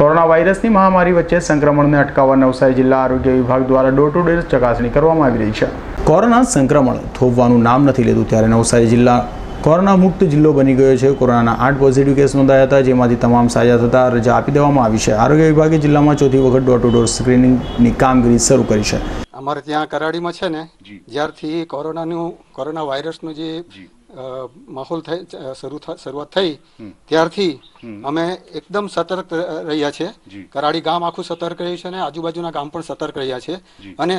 Corona વાયરસની મહામારી વચ્ચે સંક્રમણને અટકાવવા નવસારી જિલ્લા આરોગ્ય વિભાગ દ્વારા ડોર ટુ ડોર ચકાસણી કરવામાં આવી રહી છે. કોરોના સંક્રમણ થોભવાનું નામ નથી લેતું ત્યારે નવસારી જિલ્લા કોરોના મુક્ત જિલ્લો બની ગયો છે. કોરોનાના આઠ પોઝિટિવ કેસ નોંધાયા હતા જેમાંથી તમામ સાજા થતા રજા આપી દેવામાં આવી છે. આરોગ્ય વિભાગે જિલ્લામાં ચોથી વખત ડોર ટુ ડોર સ્ક્રીનિંગની કામગીરી શરૂ કરી છે. અમારે ત્યાં કરાડીમાં છે ને જ્યારથી કોરોનાનું કોરોના વાયરસનું જે. માહોલ થઈ શરૂ શરૂઆત થઈ. ત્યારથી અમે એકદમ સતર્ક રહ્યા છે. કરાડી ગામ આખું સતર્ક રહ્યું છે અને આજુબાજુના ગામ પણ સતર્ક રહ્યા છે. અને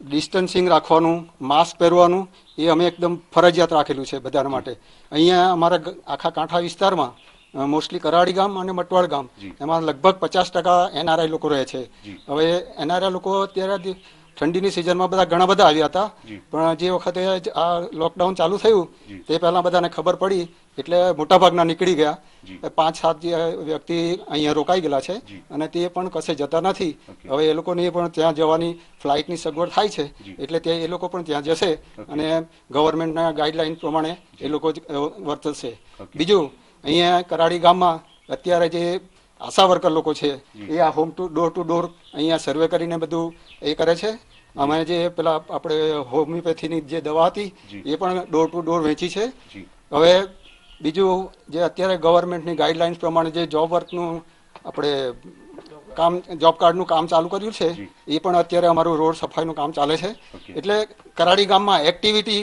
ડિસ્ટન્સિંગ રાખવાનું માસ્ક પહેરવાનું એ અમે એકદમ ફરજિયાત રાખેલું છે બધા માટે. અહીંયા અમારા આખા કાંઠા વિસ્તારમાં મોસ્ટલી કરાડી ગામ અને મટવાડ ગામ. એમાં લગભગ પચાસ ટકા એનઆરઆઈ લોકો રહે છે. હવે એનઆરઆઈ લોકો અત્યારે ઠંડીની સિઝનમાં બધા ઘણા બધા આવ્યા હતા. પણ જે વખતે આ લોકડાઉન ચાલુ થયું તે પહેલા બધાને ખબર પડી એટલે મોટાભાગના નીકળી ગયા. પાંચ સાત જે વ્યક્તિ અહીંયા રોકાઈ ગયેલા છે અને તે પણ કશે જતા નથી. હવે એ લોકોને પણ ત્યાં જવાની ફ્લાઇટની સગવડ થાય છે. એટલે તે એ લોકો પણ ત્યાં જશે અને ગવર્મેન્ટના ગાઈડલાઈન પ્રમાણે એ લોકો વર્તશે. બીજું અહીંયા કરાડી ગામમાં અત્યારે જે આશા વર્કર લોકો છે એ આ home to door to door અહીંયા સર્વે કરીને બધું એ કરે છે. અમે જે પેલા આપણે હોમિયોપેથીની જે દવા હતી એ પણ ડોર ટુ ડોર વેચી છે. હવે બીજું જે અત્યારે ગવર્મેન્ટની ગાઈડલાઇન્સ પ્રમાણે જે જોબ વર્કનું આપણે કામ જોબ કાર્ડનું કામ ચાલુ કર્યું છે એ પણ અત્યારે અમારું રોડ સફાઈનું કામ ચાલે છે. એટલે કરાડી ગામમાં એક્ટિવિટી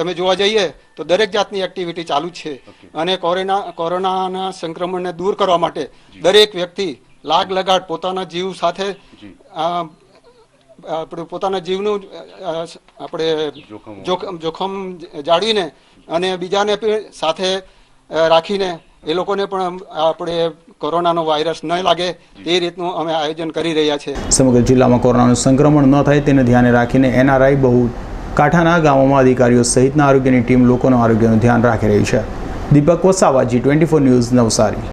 તમે જોવા જઈએ તો દરેક જાતની એક્ટિવિટી ચાલુ છે. અને કોરોના કોરોનાના સંક્રમણને દૂર કરવા માટે દરેક વ્યક્તિ લાગ લગાડ પોતાના જીવ સાથે આપણે પોતાના જીવનું આપણે જોખમ જોખમ જાળવીને અને બીજાને પણ સાથે રાખીને એ લોકોને પણ આપણે કોરોનાનો વાયરસ ન લાગે તે રીતનું અમે આયોજન કરી રહ્યા છે. સમગ્ર જિલ્લામાં કોરોનાનું સંક્રમણ ન થાય તેને ધ્યાને રાખીને એનઆરઆઈ બહુ કાંઠાના ગામોમાં અધિકારીઓ સહિતના આરોગ્યની ટીમ લોકોનું આરોગ્યનું ધ્યાન રાખી રહી છે. Deepak Vasava, G twenty four news Navsari.